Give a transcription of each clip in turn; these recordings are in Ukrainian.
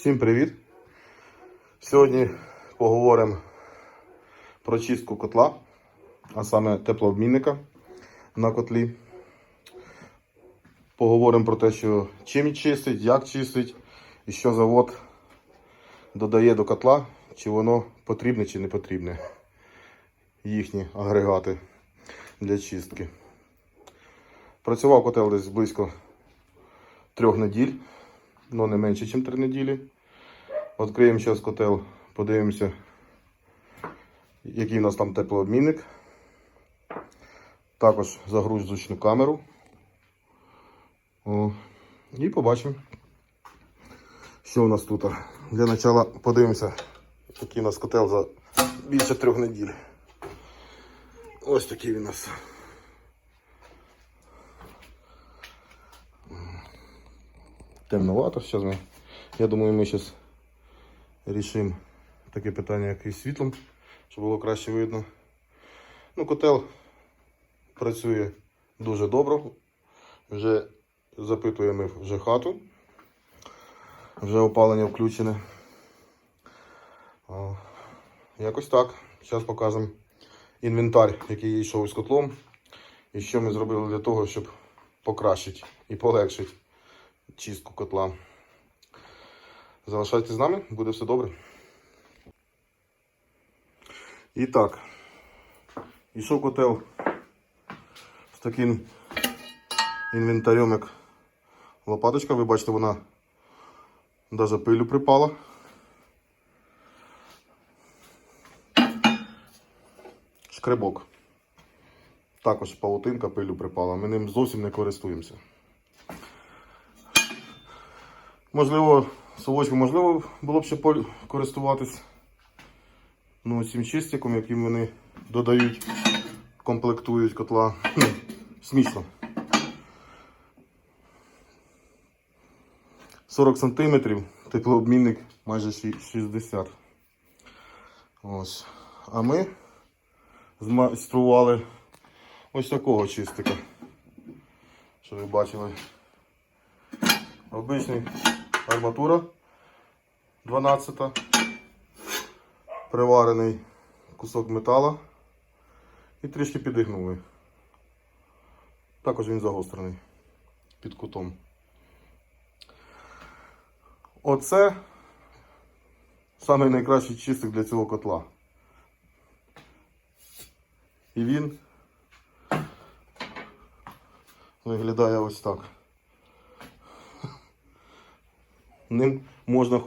Всім привіт! Сьогодні поговоримо про чистку котла, а саме теплообмінника на котлі. Поговоримо про те, що чим чистить, як чистить і що завод додає до котла, чи воно потрібне чи не потрібне. Їхні агрегати для чистки. Працював котел десь близько трьох неділь, але не менше, ніж три неділі. Відкриємо зараз котел, подивимося, який у нас там теплообмінник. Також загрузочну камеру. О, і побачимо, що у нас тут. Для початку подивимося, який у нас котел за більше трьох неділь. Ось такий у нас. Темновато. Зараз я думаю, ми зараз рішимо таке питання, як із світлом, щоб було краще видно. Ну, котел працює дуже добре. Вже запитуємо вже хату. Вже опалення включене. Якось так. Зараз покажемо інвентар, який йшов з котлом. І що ми зробили для того, щоб покращити і полегшити чистку котла. Залишайтесь з нами, буде все добре. І так, йшов котел з таким інвентарем, як лопаточка. Ви бачите, вона навіть пилю припала. Шкребок. Також павутинка пилю припала. Ми ним зовсім не користуємося. Можливо, совочку можливо було б ще користуватись ну, цим чистиком, яким вони додають, комплектують котла. Смішно. 40 сантиметрів, теплообмінник майже 60. Ось. А ми змайстрували ось такого чистика. Що ви бачили. Обичний арматура 12. Приварений кусок метала і трішки підігнули. Також він загострений під кутом. Оце найкращий чистик для цього котла. І він виглядає ось так. Ним можна е,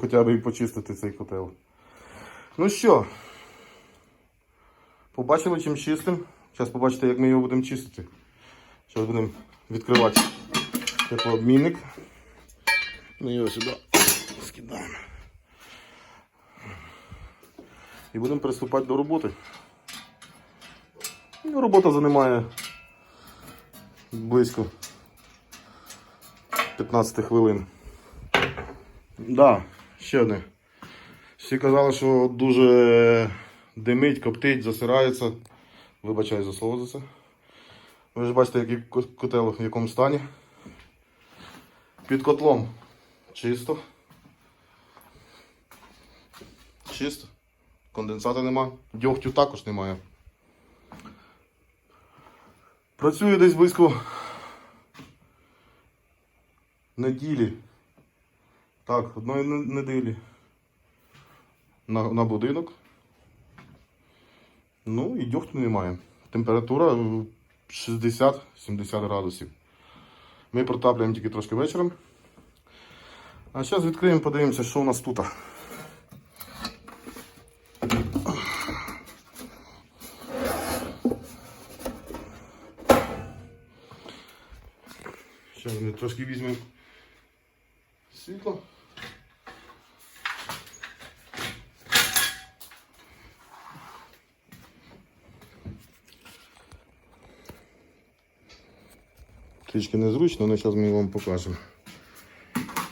хоча б і почистити цей котел. Ну що, побачили чим чистим. Зараз побачите, як ми його будемо чистити. Зараз будемо відкривати теплообмінник. Ми його сюди скидаємо. І будемо приступати до роботи. Ну, Робота займає близько 15 хвилин. Да, ще одне. Всі казали, що дуже димить, коптить, засирається. Вибачаю за слово за це. Ви ж бачите, який котел в якому стані. Під котлом чисто. Чисто. Конденсата нема. Дьогтю також немає. Працює десь близько неділі. Так, одної неділі. На, на будинок. Ну і дьогтю немає. Температура е, 60-70 градусів. Ми протаплюємо тільки трошки вечором. А зараз відкриємо, подивимося, що у нас тут. Зараз ми трошки візьмемо світло. Трішки незручно, але зараз ми вам покажемо.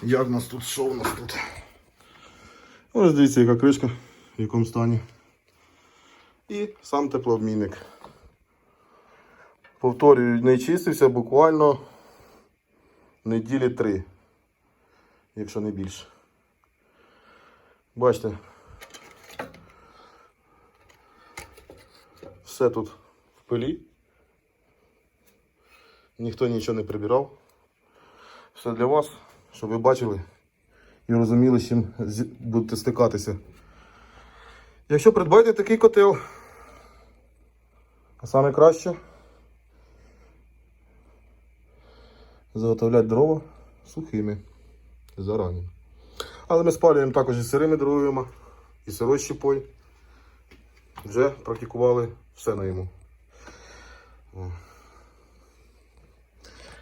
Як нас тут, що у нас тут. Ось дивіться, яка кришка, в якому стані. І сам теплообмінник. Повторюю, не чистився буквально неділі три, якщо не більше. Бачите. Все тут в пилі. Ніхто нічого не прибирав. Все для вас, щоб ви бачили і розуміли, з чим будете стикатися. Якщо придбаєте такий котел, а саме краще заготовляти дрова сухими зарані. Але ми спалюємо також і сирими дровами, і сирою щепою. Вже практикували все на йому.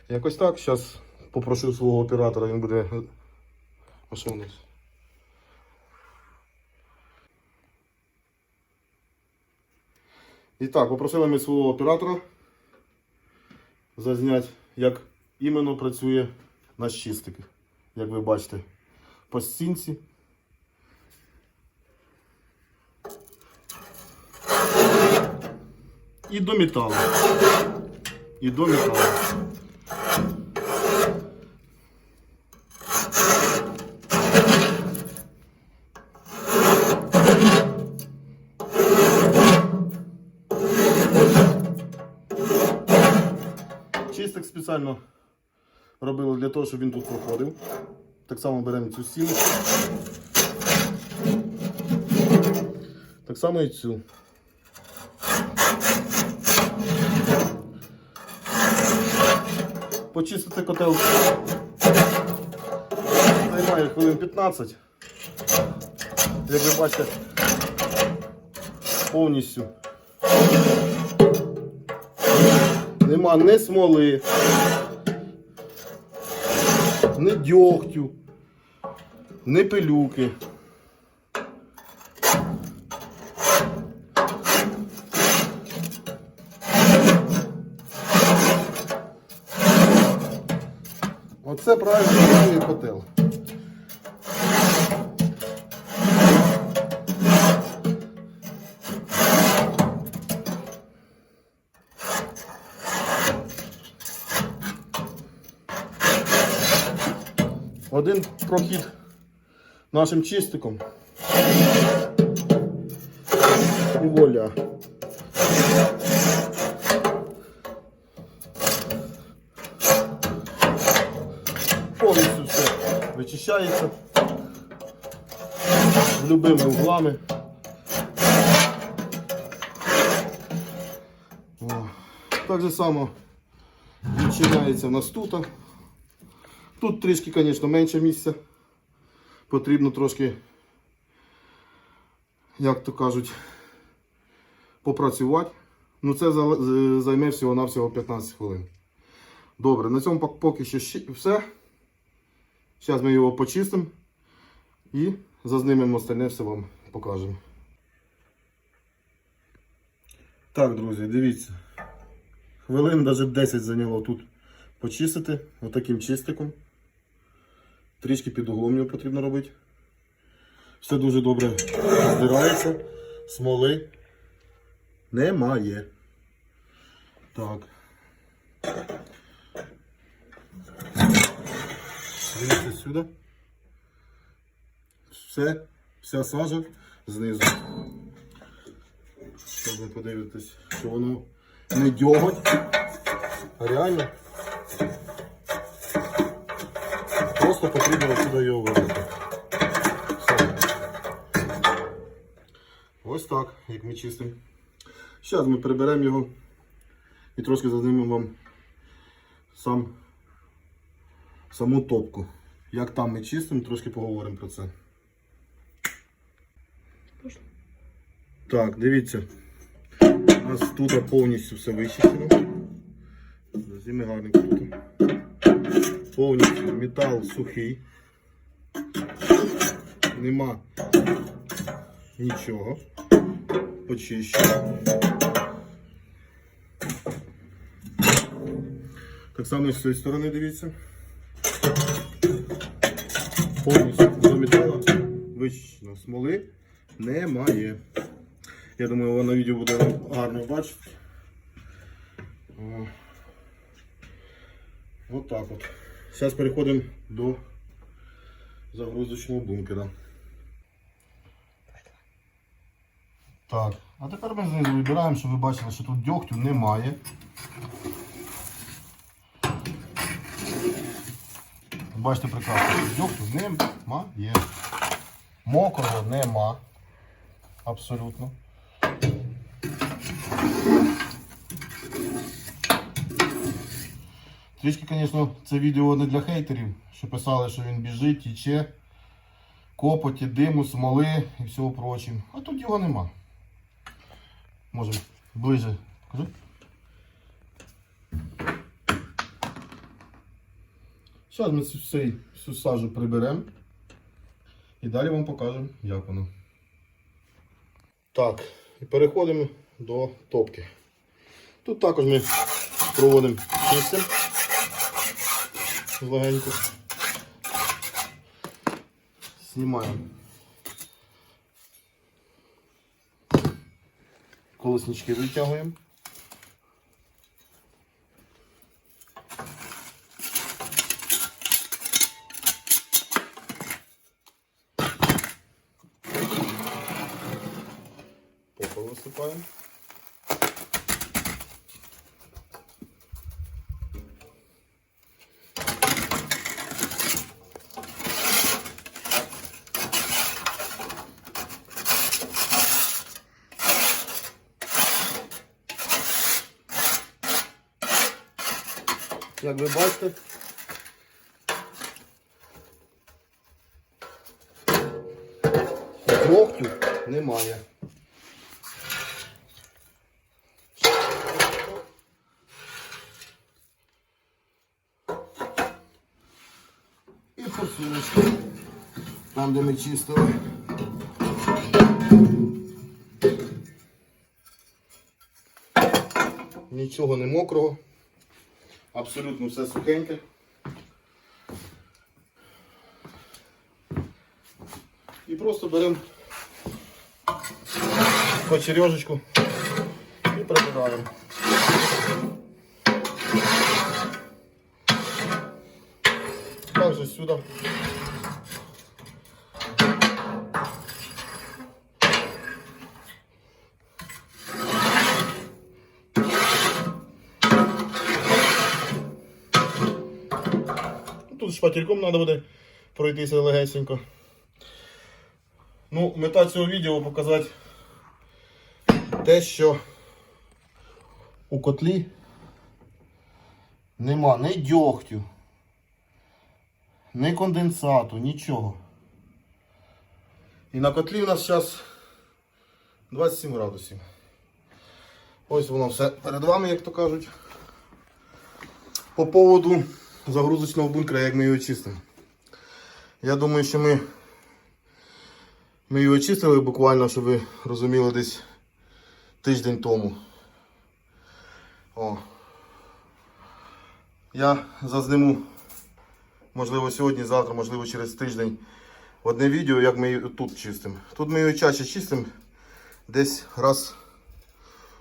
Якось так. Зараз попрошу свого оператора, він буде. А що у нас? І так, попросили ми свого оператора зазняти, як іменно працює наш чистик. Як ви бачите, по стінці. І до металу. І до металу. Спеціально робили для того, щоб він тут проходив. Так само беремо цю стіну. Так само і цю. Почистити котел займає хвилин 15. Як ви бачите, повністю нема ні смоли, ні дьогтю, ні пилюки. Оце правильно працює котел. Один прохід нашим чистиком. І воля. Повністю все вичищається з любими углами. Так же само відчиняється у нас тут. Тут трішки, звісно, менше місця. Потрібно трошки, як то кажуть, попрацювати. Ну це займе всього-навсього 15 хвилин. Добре, на цьому поки що все. Зараз ми його почистимо і зазнимемо остальне все вам покажемо. Так, друзі, дивіться. Хвилин навіть 10 зайняло тут почистити отаким чистиком. Трішки під углом його потрібно робити. Все дуже добре здирається. Смоли немає. Так. Дивіться сюди. Все, вся сажа знизу. Щоб ви подивитесь, що воно не дьоготь, а реально просто потрібно сюди його. Все. Ось так, як ми чистимо. Зараз ми приберемо його і трошки зазнімемо вам сам, саму топку. Як там ми чистимо, трошки поговоримо про це. Так, дивіться. У нас тут повністю все вичищено. Зіми гарненько тут. Повністю метал сухий. Нема нічого. Почищено. Так само і з цієї сторони дивіться. Повністю до металу вичищено. Смоли немає. Я думаю, воно на відео буде гарно бачити. О. От так от. Зараз переходимо до загрузочного бункера. Так, а тепер ми знизу вибираємо, щоб ви бачили, що тут дьогтю немає. Бачите прекрасно, що дьогтю немає. Мокрого нема. Абсолютно. Трішки, звісно, це відео не для хейтерів, що писали, що він біжить, тіче, копоті, диму, смоли і всього прочим. А тут його нема. Може ближе. Покажи. Зараз ми всю, всю сажу приберемо. І далі вам покажемо, як воно. Так, і переходимо до топки. Тут також ми проводимо чистим легенько. Знімаємо колеснички витягуємо. Попел висипаємо. Як ви бачите, локтю немає. І форсуночки. Там, де ми чистили. Нічого не мокрого. Абсолютно все сухеньке. І просто беремо почережечку і прибираємо. Также сюда. Тут шпательком треба буде пройтися легесенько. Ну, мета цього відео показати те, що у котлі нема ні дьогтю, ні конденсату, нічого. І на котлі у нас зараз 27 градусів. Ось воно все перед вами, як то кажуть. По поводу загрузочного бункера, як ми його чистимо. Я думаю, що ми, ми його чистили буквально, щоб ви розуміли, десь тиждень тому. О. Я зазниму, можливо, сьогодні, завтра, можливо, через тиждень одне відео, як ми її тут чистимо. Тут ми його чаще чистимо десь раз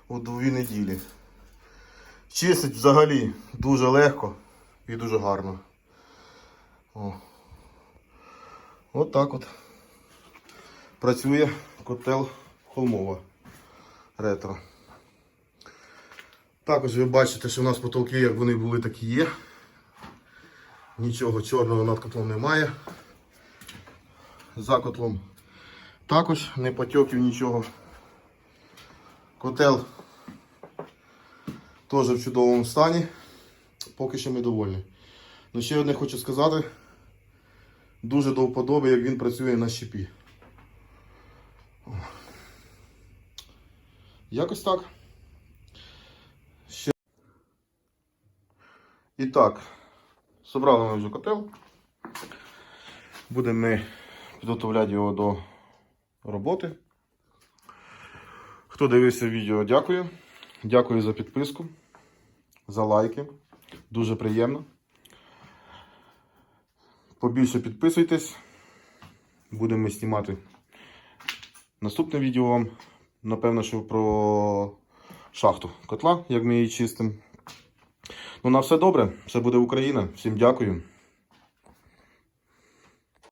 у дві неділі. Чистить взагалі дуже легко і дуже гарно. О. От так от працює котел Холмова ретро. Також ви бачите, що у нас потолки, як вони були, так і є. Нічого чорного над котлом немає. За котлом також не потьоків нічого. Котел теж в чудовому стані. Поки що ми довольні. Ну ще одне хочу сказати. Дуже до вподоби, як він працює на щепі. Якось так. Ще. І так, зібрали ми вже котел. Будемо ми підготовляти його до роботи. Хто дивився відео, дякую. Дякую за підписку, за лайки. Дуже приємно. Побільше підписуйтесь. Будемо знімати наступне відео вам. Напевно, що про шахту котла, як ми її чистимо. Ну, на все добре. Все буде Україна. Всім дякую.